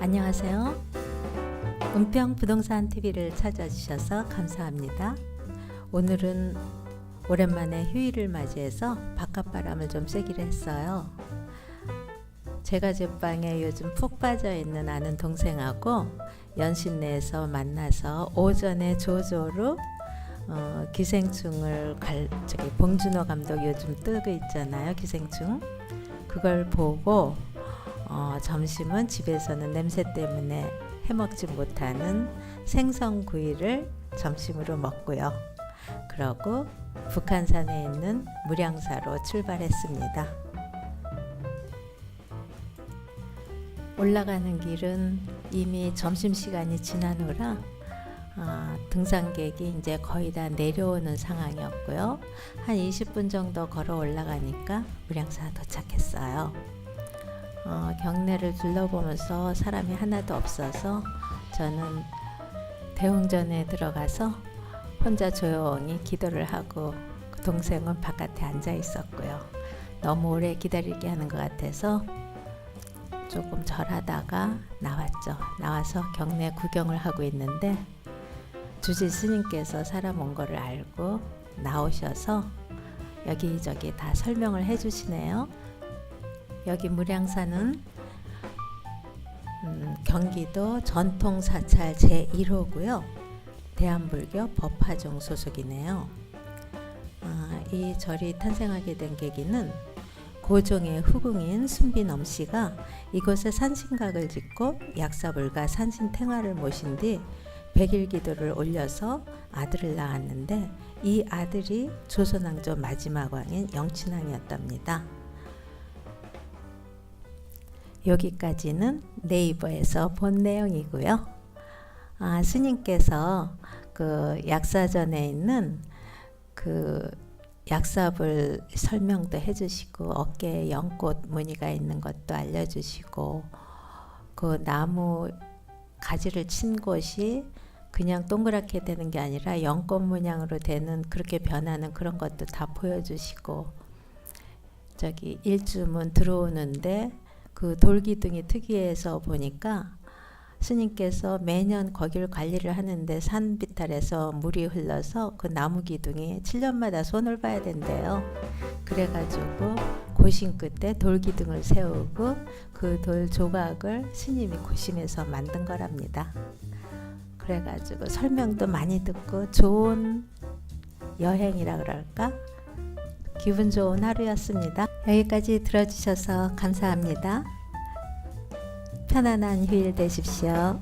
안녕하세요. 은평 부동산 TV를 찾아주셔서 감사합니다. 오늘은 오랜만에 휴일을 맞이해서 바깥바람을 좀 쐬기로 했어요. 제가 제방에 요즘 푹 빠져 있는 아는 동생하고 연신내에서 만나서 오전에 조조로 어, 기생충을 갈 저기 봉준호 감독 요즘 뜨고 있잖아요 기생충 그걸 보고 어, 점심은 집에서는 냄새 때문에 해먹지 못하는 생선구이를 점심으로 먹고요. 그러고 북한산에 있는 무량사로 출발했습니다. 올라가는 길은 이미 점심시간이 지난 후라 아, 등산객이 이제 거의 다 내려오는 상황이었고요. 한 20분 정도 걸어 올라가니까 무량사 도착했어요. 어, 경내를 둘러보면서 사람이 하나도 없어서 저는 대웅전에 들어가서 혼자 조용히 기도를 하고 그 동생은 바깥에 앉아 있었고요. 너무 오래 기다리게 하는 것 같아서 조금 절하다가 나왔죠. 나와서 경내 구경을 하고 있는데 주지 스님께서 사람 온 거를 알고 나오셔서 여기저기 다 설명을 해주시네요. 여기 무량사는 음, 경기도 전통 사찰 제 1호고요. 대한불교 법화종 소속이네요. 아, 이 절이 탄생하게 된 계기는 고종의 후궁인 순비넘 씨가 이곳에 산신각을 짓고 약사불가 산신탱화를 모신 뒤 백일 기도를 올려서 아들을 낳았는데 이 아들이 조선왕조 마지막 왕인 영친왕이었답니다. 여기까지는 네이버에서 본 내용이고요. 아, 스님께서 그 약사전에 있는 그 약삽을 설명도 해주시고 어깨에 연꽃 무늬가 있는 것도 알려주시고 그 나무 가지를 친 곳이 그냥 동그랗게 되는 게 아니라 연꽃 모양으로 되는 그렇게 변하는 그런 것도 다 보여주시고 저기 일주문 들어오는데 그 돌기둥이 특이해서 보니까 스님께서 매년 거기를 관리를 하는데 산비탈에서 물이 흘러서 그 나무 기둥이 7년마다 손을 봐야 된대요. 그래가지고 고심 끝에 돌기둥을 세우고 그 돌 조각을 스님이 고심해서 만든 거랍니다. 그래가지고 설명도 많이 듣고 좋은 여행이라 그럴까? 기분 좋은 하루였습니다. 여기까지 들어주셔서 감사합니다. 편안한 휴일 되십시오.